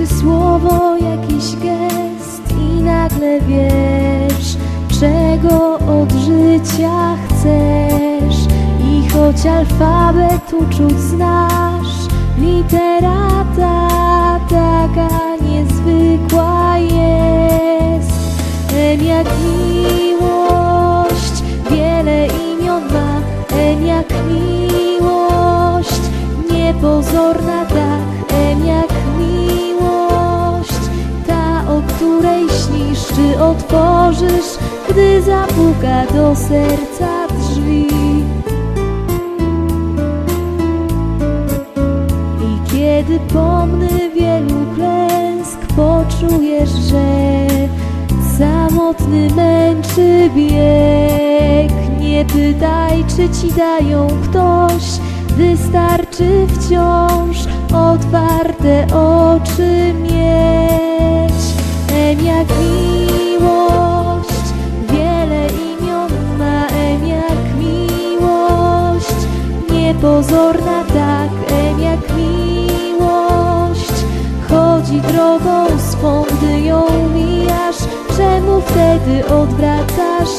czy słowo, jakiś gest i nagle wiesz, czego od życia chcesz. I choć alfabet uczuć znasz, literata taka niezwykła jest. M jak miłość, wiele imion ma, M jak miłość, niepozorna otworzysz, gdy zapuka do serca drzwi. I kiedy pomny wielu klęsk poczujesz, że samotny męczy bieg, nie pytaj, czy ci dają ktoś, wystarczy wciąż otwarte oczy mieć. M jak miłość, niepozorna tak M jak miłość. Chodzi drogą swą, gdy ją mijasz, czemu wtedy odwracasz?